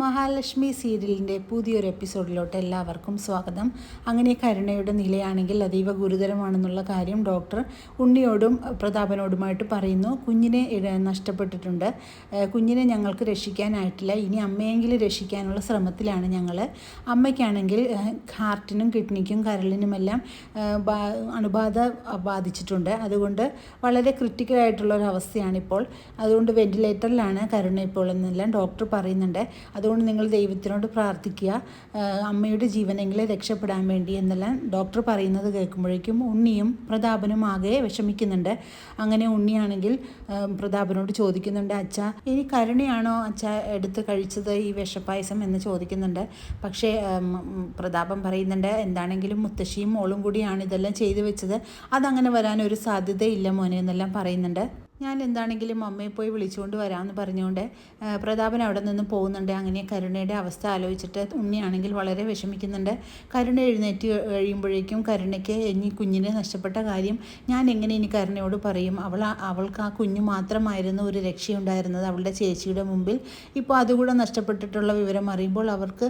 മഹാലക്ഷ്മി സീരിയലിന്റെ പുതിയൊരു എപ്പിസോഡിലോട്ട് എല്ലാവർക്കും സ്വാഗതം. അങ്ങനെ കരുണയുടെ നിലയാണെങ്കിൽ അതീവ ഗുരുതരമാണെന്നുള്ള കാര്യം ഡോക്ടർ ഉണ്ണിയോടും പ്രതാപനോടുമായിട്ട് പറയുന്നു. കുഞ്ഞിനെ നഷ്ടപ്പെട്ടിട്ടുണ്ട്. കുഞ്ഞിനെ ഞങ്ങൾക്ക് രക്ഷിക്കാനായിട്ടില്ല. ഇനി അമ്മയെങ്കിലും രക്ഷിക്കാനുള്ള ശ്രമത്തിലാണ് ഞങ്ങൾ അമ്മയ്ക്കാണെങ്കിൽ ഹാർട്ടിനും കിഡ്നിക്കും കരളിനുമെല്ലാം അണുബാധ ബാധിച്ചിട്ടുണ്ട്. അതുകൊണ്ട് വളരെ ക്രിട്ടിക്കലായിട്ടുള്ള ഒരു അതുകൊണ്ട് വെന്റിലേറ്ററിലാണ് കരുണ ഇപ്പോൾ എന്നെല്ലാം ഡോക്ടർ പറയുന്നുണ്ട്. അതുകൊണ്ട് നിങ്ങൾ ദൈവത്തിനോട് പ്രാർത്ഥിക്കുക. അമ്മയുടെ ജീവനെങ്കിലെ രക്ഷപ്പെടാൻ വേണ്ടി എന്നെല്ലാം ഡോക്ടർ പറയുന്നത് കേൾക്കുമ്പോഴേക്കും ഉണ്ണിയും പ്രതാപനും ആകെ വിഷമിക്കുന്നുണ്ട്. അങ്ങനെ ഉണ്ണിയാണെങ്കിൽ പ്രതാപനോട് ചോദിക്കുന്നുണ്ട് അച്ഛ ഇനി കരുണയാണോ അച്ഛ എടുത്ത് കഴിച്ചത് ഈ വിഷപ്പായസം? എന്ന് ചോദിക്കുന്നുണ്ട്. പക്ഷേ പ്രതാപൻ പറയുന്നുണ്ട് എന്താണെങ്കിലും മുത്തശ്ശിയും മോളും കൂടിയാണ് ഇതെല്ലാം ചെയ്തു വെച്ചത്. അതങ്ങനെ വരാനൊരു സാധ്യതയില്ല മോനെ എന്നെല്ലാം പറയുന്നുണ്ട്. ഞാൻ എന്താണെങ്കിലും അമ്മയെ പോയി വിളിച്ചുകൊണ്ട് വരാമെന്ന് പറഞ്ഞുകൊണ്ട് പ്രതാപൻ അവിടെ നിന്ന് പോകുന്നുണ്ട്. അങ്ങനെ കരുണയുടെ അവസ്ഥ ആലോചിച്ചിട്ട് ഉണ്ണിയാണെങ്കിൽ വളരെ വിഷമിക്കുന്നുണ്ട്. കരുണ എഴുന്നേറ്റ് കഴിയുമ്പോഴേക്കും കരുണയ്ക്ക് ഇനി കുഞ്ഞിനെ നഷ്ടപ്പെട്ട കാര്യം ഞാൻ എങ്ങനെ ഇനി കരുണയോട് പറയും? അവൾ അവൾക്ക് ആ കുഞ്ഞു മാത്രമായിരുന്നു ഒരു രക്ഷയുണ്ടായിരുന്നത് അവളുടെ ചേച്ചിയുടെ മുമ്പിൽ. ഇപ്പോൾ അതുകൂടെ നഷ്ടപ്പെട്ടിട്ടുള്ള വിവരം അറിയുമ്പോൾ അവർക്ക്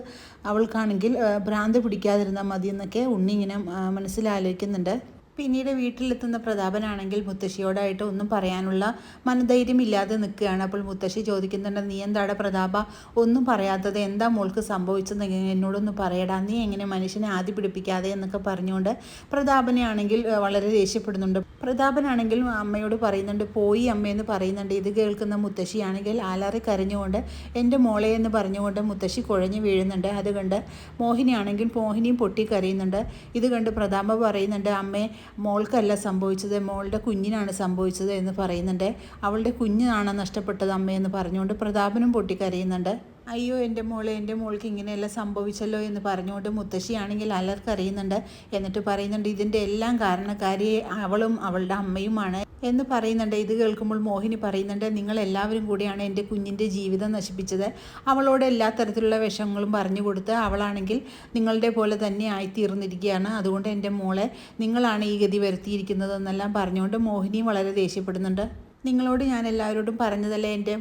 അവൾക്കാണെങ്കിൽ ഭ്രാന്ത് പിടിക്കാതിരുന്നാൽ മതി എന്നൊക്കെ ഉണ്ണി ഇങ്ങനെ മനസ്സിലാലോചിക്കുന്നുണ്ട് പിന്നീട് വീട്ടിലെത്തുന്ന പ്രതാപനാണെങ്കിൽ മുത്തശ്ശിയോടായിട്ട് ഒന്നും പറയാനുള്ള മനധൈര്യം ഇല്ലാതെ നിൽക്കുകയാണ്. അപ്പോൾ മുത്തശ്ശി ചോദിക്കുന്നുണ്ട് നീ എന്താടാ പ്രതാപ? ഒന്നും പറയാത്തത് എന്താ മോൾക്ക് സംഭവിച്ചത്? എന്നോടൊന്ന് പറയടാ. നീ എങ്ങനെ മനുഷ്യനെ ആദ്യ പിടിപ്പിക്കാതെ? എന്നൊക്കെ പറഞ്ഞുകൊണ്ട് പ്രതാപനെ ആണെങ്കിൽ വളരെ ദേഷ്യപ്പെടുന്നുണ്ട്. പ്രതാപനാണെങ്കിൽ അമ്മയോട് പറയുന്നുണ്ട് പോയി അമ്മയെന്ന് പറയുന്നുണ്ട്. ഇത് കേൾക്കുന്ന മുത്തശ്ശിയാണെങ്കിൽ ആലാറി കരഞ്ഞുകൊണ്ട് എന്റെ മോളെ എന്ന് പറഞ്ഞുകൊണ്ട് മുത്തശ്ശി കുഴഞ്ഞു വീഴുന്നുണ്ട്. അത് കണ്ട് മോഹിനിയാണെങ്കിൽ മോഹിനിയും പൊട്ടിക്കരയുന്നുണ്ട്. ഇത് കണ്ട് പ്രതാപ പറയുന്നുണ്ട് അമ്മേ മോൾക്കല്ല സംഭവിച്ചത് മോളുടെ കുഞ്ഞിനാണ് സംഭവിച്ചത് എന്ന് പറയുന്നുണ്ട്. അവളുടെ കുഞ്ഞിനാണ് നഷ്ടപ്പെട്ടത് അമ്മയെന്ന് പറഞ്ഞുകൊണ്ട് പ്രതാപനും പൊട്ടിക്കരയുന്നുണ്ട്. അയ്യോ എന്റെ മോളെ എന്റെ മോൾക്ക് ഇങ്ങനെയെല്ലാം സംഭവിച്ചല്ലോ എന്ന് പറഞ്ഞുകൊണ്ട് മുത്തശ്ശിയാണെങ്കിൽ അലർക്കറിയുന്നുണ്ട്. എന്നിട്ട് പറയുന്നുണ്ട് ഇതിന്റെ എല്ലാം കാരണക്കാരി അവളും അവളുടെ അമ്മയുമാണ് എന്ന് പറയുന്നുണ്ട്. ഇത് കേൾക്കുമ്പോൾ മോഹിനി പറയുന്നുണ്ട് നിങ്ങൾ എല്ലാവരും കൂടിയാണ് എന്റെ കുഞ്ഞിന്റെ ജീവിതം നശിപ്പിച്ചത്. അവളോട് എല്ലാ തരത്തിലുള്ള വിഷമങ്ങളും പറഞ്ഞു കൊടുത്ത് അവളാണെങ്കിൽ നിങ്ങളുടെ പോലെ തന്നെ ആയിത്തീർന്നിരിക്കുകയാണ്. അതുകൊണ്ട് എന്റെ മോളെ നിങ്ങളാണ് ഈ ഗതി വരുത്തിയിരിക്കുന്നതെന്നെല്ലാം പറഞ്ഞുകൊണ്ട് മോഹിനിയും വളരെ ദേഷ്യപ്പെടുന്നുണ്ട്. നിങ്ങളോട് ഞാൻ എല്ലാവരോടും പറഞ്ഞതല്ലേ എന്റെ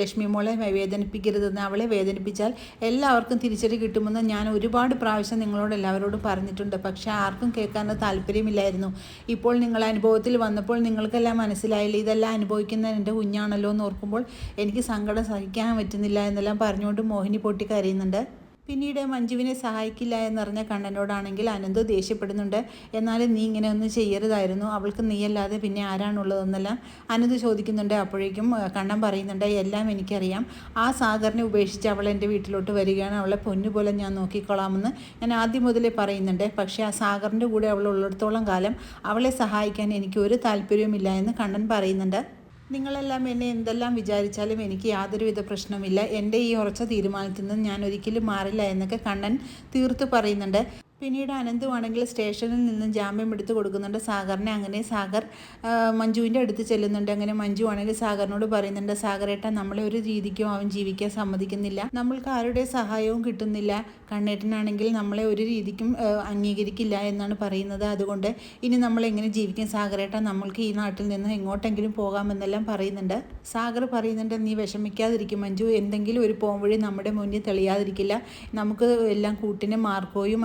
ലക്ഷ്മി മോളെ വേദനിപ്പിക്കരുതെന്ന്. അവളെ വേദനിപ്പിച്ചാൽ എല്ലാവർക്കും തിരിച്ചടി കിട്ടുമെന്ന് ഞാൻ ഒരുപാട് പ്രാവശ്യം നിങ്ങളോട് എല്ലാവരോടും പറഞ്ഞിട്ടുണ്ട്. പക്ഷേ ആർക്കും കേൾക്കാൻ താല്പര്യമില്ലായിരുന്നു. ഇപ്പോൾ നിങ്ങൾ അനുഭവത്തിൽ വന്നപ്പോൾ നിങ്ങൾക്കെല്ലാം മനസ്സിലായില്ല? ഇതെല്ലാം അനുഭവിക്കുന്ന എന്റെ കുഞ്ഞാണല്ലോ എന്ന് ഓർക്കുമ്പോൾ എനിക്ക് സങ്കടം സഹിക്കാൻ പറ്റുന്നില്ല എന്നെല്ലാം പറഞ്ഞുകൊണ്ട് മോഹിനി പൊട്ടി കരയുന്നുണ്ട്. പിന്നീട് മഞ്ജുവിനെ സഹായിക്കില്ല എന്നറിഞ്ഞ കണ്ണനോടാണെങ്കിൽ അനന്തു ദേഷ്യപ്പെടുന്നുണ്ട്. എന്നാലും നീ ഇങ്ങനെ ഒന്നും ചെയ്യരുതായിരുന്നു. അവൾക്ക് നീയല്ലാതെ പിന്നെ ആരാണുള്ളതെന്നെല്ലാം അനന്ത് ചോദിക്കുന്നുണ്ട്. അപ്പോഴേക്കും കണ്ണൻ പറയുന്നുണ്ട് എല്ലാം എനിക്കറിയാം. ആ സാഗറിനെ ഉപേക്ഷിച്ച് അവൾ എന്റെ വീട്ടിലോട്ട് വരികയാണ്. അവളെ പൊന്നുപോലെ ഞാൻ നോക്കിക്കൊള്ളാമെന്ന് ഞാൻ ആദ്യം മുതലേ പറയുന്നുണ്ട്. പക്ഷേ ആ സാഗറിന്റെ കൂടെ അവൾ ഉള്ളിടത്തോളം കാലം അവളെ സഹായിക്കാൻ എനിക്ക് ഒരു താല്പര്യവുമില്ല എന്ന് കണ്ണൻ പറയുന്നുണ്ട്. നിങ്ങളെല്ലാം എന്നെ എന്തെല്ലാം വിചാരിച്ചാലും എനിക്ക് യാതൊരുവിധ പ്രശ്നമില്ല എന്റെ ഈ ഉറച്ച തീരുമാനത്തിൽ നിന്ന് ഞാൻ ഒരിക്കലും മാറില്ല എന്നൊക്കെ കണ്ണൻ തീർത്ത് പറയുന്നുണ്ട്. പിന്നീട് അനന്തുവാണെങ്കിൽ സ്റ്റേഷനിൽ നിന്ന് ജാമ്യം എടുത്തു കൊടുക്കുന്നുണ്ട്. സാഗറിനെ അങ്ങനെ സാഗർ മഞ്ജുവിന്റെ അടുത്ത് ചെല്ലുന്നുണ്ട്. അങ്ങനെ മഞ്ജു ആണെങ്കിൽ സാഗറിനോട് പറയുന്നുണ്ട് സാഗറേട്ട നമ്മളെ ഒരു രീതിക്കും അവൻ ജീവിക്കാൻ സമ്മതിക്കുന്നില്ല. നമ്മൾക്ക് ആരുടെ സഹായവും കിട്ടുന്നില്ല. കണ്ണേട്ടനാണെങ്കിൽ നമ്മളെ ഒരു രീതിക്കും അംഗീകരിക്കില്ല എന്നാണ് പറയുന്നത്. അതുകൊണ്ട് ഇനി നമ്മൾ എങ്ങനെ ജീവിക്കും? സാഗറേട്ട നമ്മൾക്ക് ഈ നാട്ടിൽ നിന്ന് എങ്ങോട്ടെങ്കിലും പോകാമെന്നെല്ലാം പറയുന്നുണ്ട്. സാഗർ പറയുന്നുണ്ട് നീ വിഷമിക്കാതിരിക്കും മഞ്ജു. എന്തെങ്കിലും ഒരു പോംവഴി നമ്മുടെ മുന്നിൽ തെളിയാതിരിക്കില്ല. നമുക്ക് എല്ലാം കൂട്ടിന് മാർക്കോയും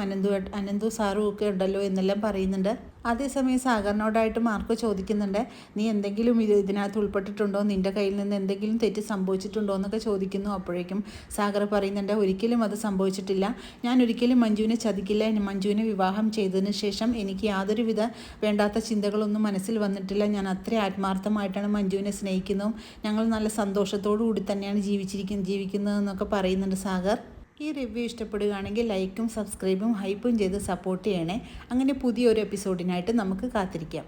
അനന്തു അനന്തു സാറും ഒക്കെ ഉണ്ടല്ലോ എന്നെല്ലാം പറയുന്നുണ്ട്. അതേസമയം സാഗറിനോടായിട്ട് മാർക്ക് ചോദിക്കുന്നുണ്ട്. നീ എന്തെങ്കിലും ഇത് ഇതിനകത്ത് ഉൾപ്പെട്ടിട്ടുണ്ടോ? നിന്റെ കയ്യിൽ നിന്ന് എന്തെങ്കിലും തെറ്റ് സംഭവിച്ചിട്ടുണ്ടോ? എന്നൊക്കെ ചോദിക്കുന്നു അപ്പോഴേക്കും സാഗർ പറയുന്നുണ്ട് ഒരിക്കലും അത് സംഭവിച്ചിട്ടില്ല. ഞാൻ ഒരിക്കലും മഞ്ജുവിനെ ചതിക്കില്ല. മഞ്ജുവിനെ വിവാഹം ചെയ്തതിന് ശേഷം എനിക്ക് യാതൊരുവിധ വേണ്ടാത്ത ചിന്തകളൊന്നും മനസ്സിൽ വന്നിട്ടില്ല. ഞാൻ അത്ര ആത്മാർത്ഥമായിട്ടാണ് മഞ്ജുവിനെ സ്നേഹിക്കുന്നതും ഞങ്ങൾ നല്ല സന്തോഷത്തോടു കൂടി തന്നെയാണ് ജീവിച്ചിരിക്കുന്നത് ജീവിക്കുന്നതെന്നൊക്കെ പറയുന്നുണ്ട് സാഗർ. ഈ റിവ്യൂ ഇഷ്ടപ്പെടുകയാണെങ്കിൽ ലൈക്കും സബ്സ്ക്രൈബും ഹൈപ്പും ചെയ്ത് സപ്പോർട്ട് ചെയ്യണേ. അങ്ങനെ പുതിയൊരു എപ്പിസോഡിനായിട്ട് നമുക്ക് കാത്തിരിക്കാം.